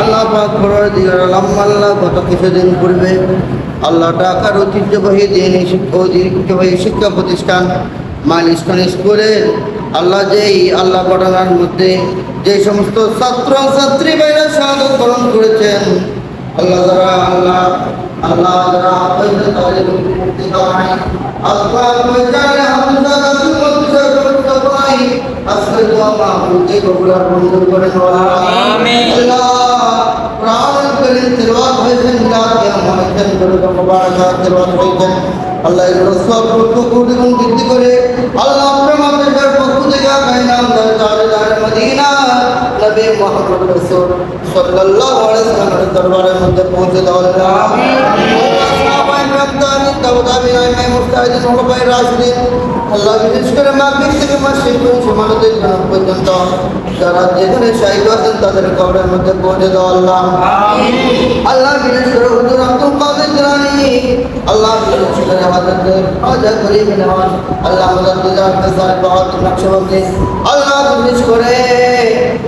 আল্লাহ পাক আল্লাহ কিছুদিন পূর্বে আল্লাহ ঢাকার ঐতিহ্যবাহী দিন শিক্ষা প্রতিষ্ঠান মাইলস্টোন স্কুলে আল্লাহ যেই আল্লাহ ঘটনার মধ্যে যে সমস্ত ছাত্র ছাত্রী ভাইরা শাহাদত গ্রহণ করেছেন আল্লাহ দ্বারা আল্লাহ আল্লাহ মুক্তি আল্লাহ আল্লাহ সব রুকু এবং বৃদ্ধি করে আল্লাহ আপনার মাদ্রাসার পক্ষ থেকে কায়নাম দার মদিনা নবী মুহাম্মদ রাসূল সাল্লাল্লাহু আলাইহি ওয়াসাল্লামের দরবারের মধ্যে পৌঁছে দাও আল্লাহ আল্লাহ বিশেষ করে মাগরিব থেকে মাসিক সমানদের পর্যন্ত যারা যেখানে শাহিদ আছেন তাদের কবরের মধ্যে পৌঁছে দাও আল্লাহ আল্লাহ বিশেষ করে হুজুর আব্দুল কাদের জিলানী আল্লাহ করে হাজারদের হাজার করিম নওয়াজ আল্লাহ আমাদের ফেসার বাহাদুর নকশবন্দি আল্লাহ বিশেষ করে।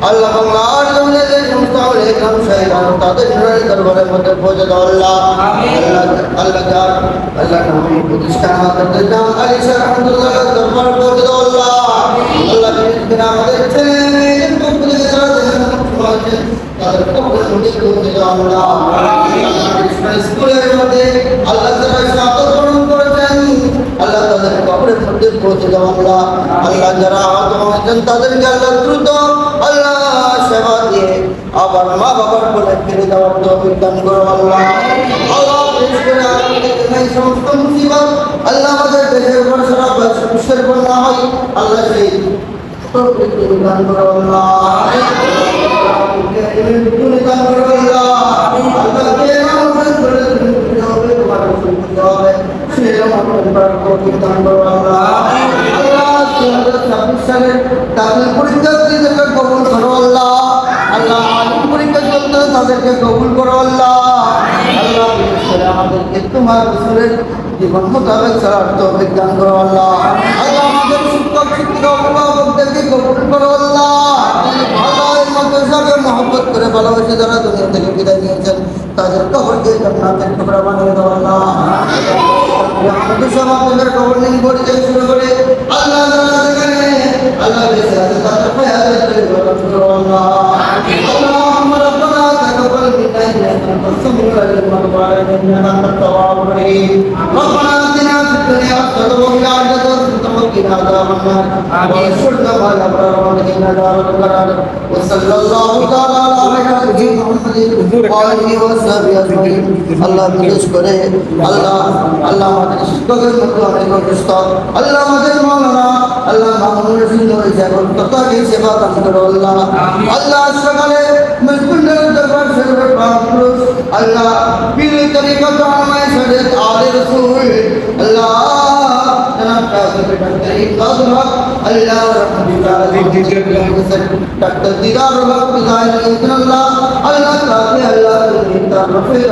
আল্লাহ বাংলার জমিনে যে সমস্ত আউলে কাম শাহিদ তাদের নুরানি দরবারের মধ্যে পৌঁছে দাও আল্লাহ। আল্লাহ আল্লাহ যার আল্লাহ নামে প্রতিষ্ঠান আমাদের নাম আলী শাহ রহমতুল্লাহ দরবার পৌঁছে দাও আল্লাহ। আল্লাহ বিশেষ করে আমাদের ছেলে মেয়েদের পক্ষ যারা তাদের পক্ষ থেকে পৌঁছে দাও আল্লাহ। স্কুলের মধ্যে আল্লাহ পৌঁছে দাও আল্লাহ আল্লাহ যারা আহত হয়েছেন তাদেরকে আল্লাহ দ্রুত আল্লাহ সেবা দিয়ে আবার মা বাবার কোলে ফিরে দেওয়ার তৌফিক দান করো আল্লাহ। আল্লাহ বিশেষ করে আমাদের এই সমস্ত মুসিবত আল্লাহ আমাদের দেশের উপর সারা পরীক্ষার্থীদেরকে কবুল করো আল্লাহ আল্লাহ আলিম পরীক্ষা তাদেরকে কবুল করো আল্লাহ আমাদেরকে তোমার রসুলের জীবন মোতাবেক চলার তৌফিক দান করো আল্লাহ আল্লাহ আমাদের শিক্ষক শিক্ষিকা অভিভাবকদেরকে কবুল করো আল্লাহ মহব্বত করে ভালোবেসে যারা দুনিয়া থেকে বিদায় নিয়েছেন তাদের কবরকে জান্নাতের টুকরা বানিয়ে দাও আল্লাহ আমাদের আপনাদের কবর নিন পরিচয় শুরু করে আল্লাহ আল্লাহ واغفر لنا اللهم ربنا تقبل منا انك السميع العليم وتب علينا انك التواب الرحيم ربنا الدنيا حسنه وفي الاخره حسنه وقنا عذاب النار وانصرنا مع الابرار وقنا دار القرار وصلى الله تعالى على سيدنا محمد وآله وصحبه اجمعين আল্লাহ বিশেষ করে আল্লাহ আল্লাহ আমাদের শিক্ষকের মতো অনেক অসুস্থ আল্লাহ আমাদের মাওলানা আল্লাহ মামুনুর রশিদ হয়েছে এখন ততকে সেবা দান করো আল্লাহ আল্লাহ সকালে মজকুন্ডের দরবার শরীফের প্রাণপুরুষ আল্লাহ পীর তরিকত আমায় বিন করিম কাদর হক আল্লাহ রহমতুল্লাহ ডাক্তার দিদার হক বিদায় ইনশাআল্লাহ আল্লাহ কাকে আল্লাহ তুমি তার রফিক